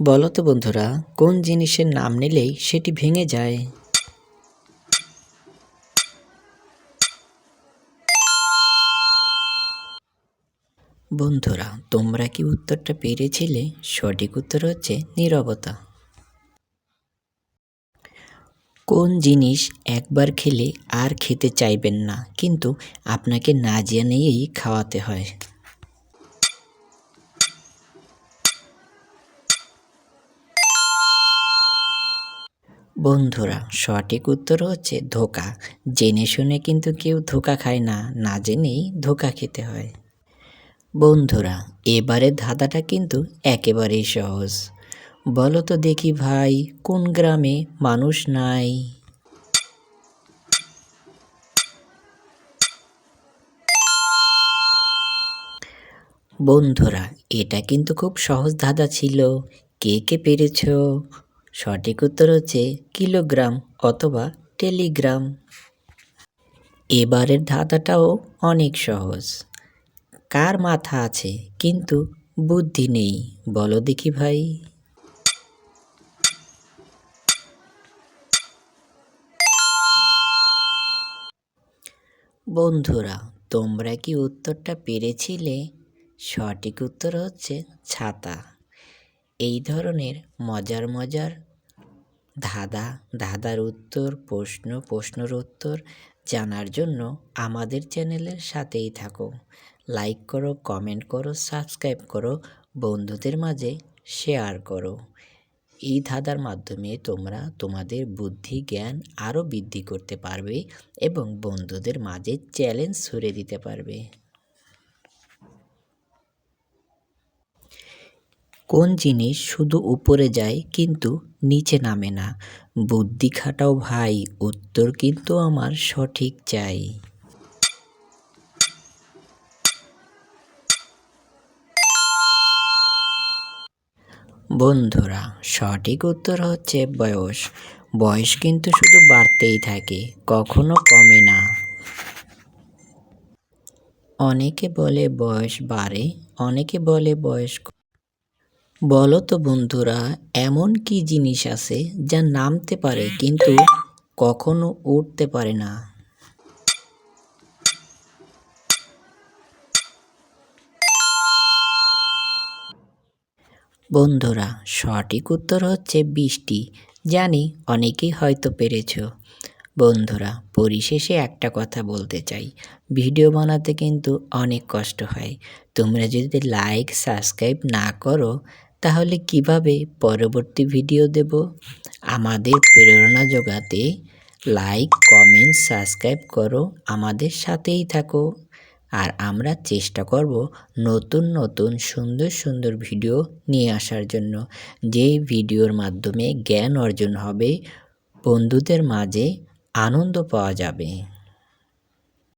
বলো তো বন্ধুরা, কোন জিনিসের নাম নিলেই সেটি ভেঙে যায়? বন্ধুরা, তোমরা কি উত্তরটা পেরেছিলে? সঠিক উত্তর হচ্ছে নীরবতা। কোন জিনিস একবার খেলে আর খেতে চাইবেন না, কিন্তু আপনাকে না জানিয়েই খাওয়াতে হয়? বন্ধুরা, সঠিক উত্তর হচ্ছে ধোকা। জেনে শুনে কিন্তু কেউ ধোকা খায় না না জেনেই ধোকা খেতে হয়। বন্ধুরা এবারে ধাঁধাটা কিন্তু একেবারেই সহজ। বলো তো দেখি ভাই, কোন গ্রামে মানুষ নাই? বন্ধুরা, এটা কিন্তু খুব সহজ ধাঁধা ছিল। কে কে পেরেছ? সঠিক উত্তর হচ্ছে কিলোগ্রাম অথবা টেলিগ্রাম। এবারের ধাঁধাটাও অনেক সহজ। কার মাথা আছে কিন্তু বুদ্ধি নেই, বলো দেখি ভাই। বন্ধুরা, তোমরা কি উত্তরটা পেরেছিলে? সঠিক উত্তর হচ্ছে ছাতা। এই ধরনের মজার মজার ধাঁধা, ধাঁধার উত্তর, প্রশ্ন, প্রশ্নর উত্তর জানার জন্য আমাদের চ্যানেলের সাথেই থাকো। লাইক করো, কমেন্ট করো, সাবস্ক্রাইব করো, বন্ধুদের মাঝে শেয়ার করো। এই ধাঁধার মাধ্যমে তোমরা তোমাদের বুদ্ধি, জ্ঞান আরও বৃদ্ধি করতে পারবে এবং বন্ধুদের মাঝে চ্যালেঞ্জ ছুড়ে দিতে পারবে। কোন জিনিস শুধু উপরে যায় কিন্তু নিচে নামে না? বুদ্ধি খাটাও ভাই, উত্তর কিন্তু আমার সঠিক চাই। বন্ধুরা, সঠিক উত্তর হচ্ছে বয়স। বয়স কিন্তু শুধু বাড়তেই থাকে, কখনো কমে না। অনেকে বলে বয়স বাড়ে, অনেকে বলে বয়স বলো তো বন্ধুরা, এমন কি জিনিস আছে যা নামতে পারে কিন্তু কখনো উঠতে পারে না? বন্ধুরা, সঠিক উত্তর হচ্ছে বৃষ্টি। জানি, অনেকেই হয়তো পেরেছ। বন্ধুরা, পরিশেষে একটা কথা বলতে চাই। ভিডিও বানাতে কিন্তু অনেক কষ্ট হয়। তোমরা যদি লাইক সাবস্ক্রাইব না করো তাহলে কীভাবে পরবর্তী ভিডিও দেব? আমাদের প্রেরণা যোগাতে লাইক, কমেন্ট, সাবস্ক্রাইব করো, আমাদের সাথেই থাকো। আর আমরা চেষ্টা করব নতুন নতুন, সুন্দর সুন্দর ভিডিও নিয়ে আসার জন্য। যেই ভিডিওর মাধ্যমে জ্ঞান অর্জন হবে, বন্ধুদের মাঝে আনন্দ পাওয়া যাবে।